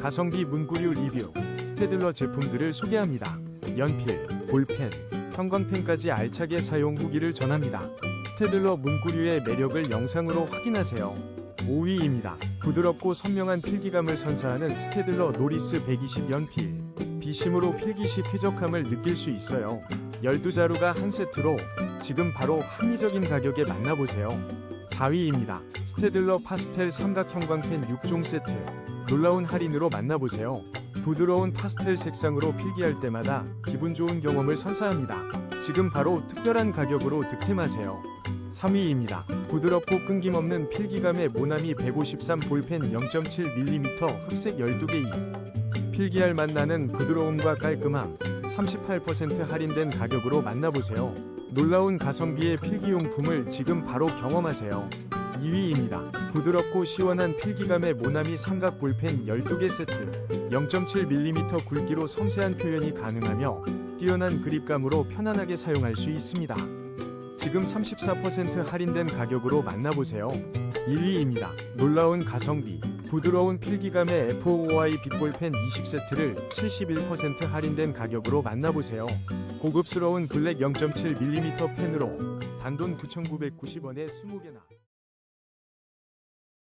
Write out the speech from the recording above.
가성비 문구류 리뷰, 스테들러 제품들을 소개합니다. 연필, 볼펜, 형광펜까지 알차게 사용 후기를 전합니다. 스테들러 문구류의 매력을 영상으로 확인하세요. 5위입니다. 부드럽고 선명한 필기감을 선사하는 스테들러 노리스 120 연필. 비심으로 필기 시 쾌적함을 느낄 수 있어요. 12자루가 한 세트로 지금 바로 합리적인 가격에 만나보세요. 4위입니다. 스테들러 파스텔 삼각 형광펜 6종 세트. 놀라운 할인으로 만나보세요. 부드러운 파스텔 색상으로 필기할 때마다 기분 좋은 경험을 선사합니다. 지금 바로 특별한 가격으로 득템하세요. 3위입니다. 부드럽고 끊김없는 필기감의 모나미 153 볼펜 0.7mm 흑색 12개 2. 필기할 맛 나는 부드러움과 깔끔함 38% 할인된 가격으로 만나보세요. 놀라운 가성비의 필기용품을 지금 바로 경험하세요. 2위입니다. 부드럽고 시원한 필기감의 모나미 삼각 볼펜 12개 세트 0.7mm 굵기로 섬세한 표현이 가능하며 뛰어난 그립감으로 편안하게 사용할 수 있습니다. 지금 34% 할인된 가격으로 만나보세요. 1위입니다. 놀라운 가성비, 부드러운 필기감의 F5Y 빗볼펜 20세트를 71% 할인된 가격으로 만나보세요. 고급스러운 블랙 0.7mm 펜으로 단돈 9,990원에 20개나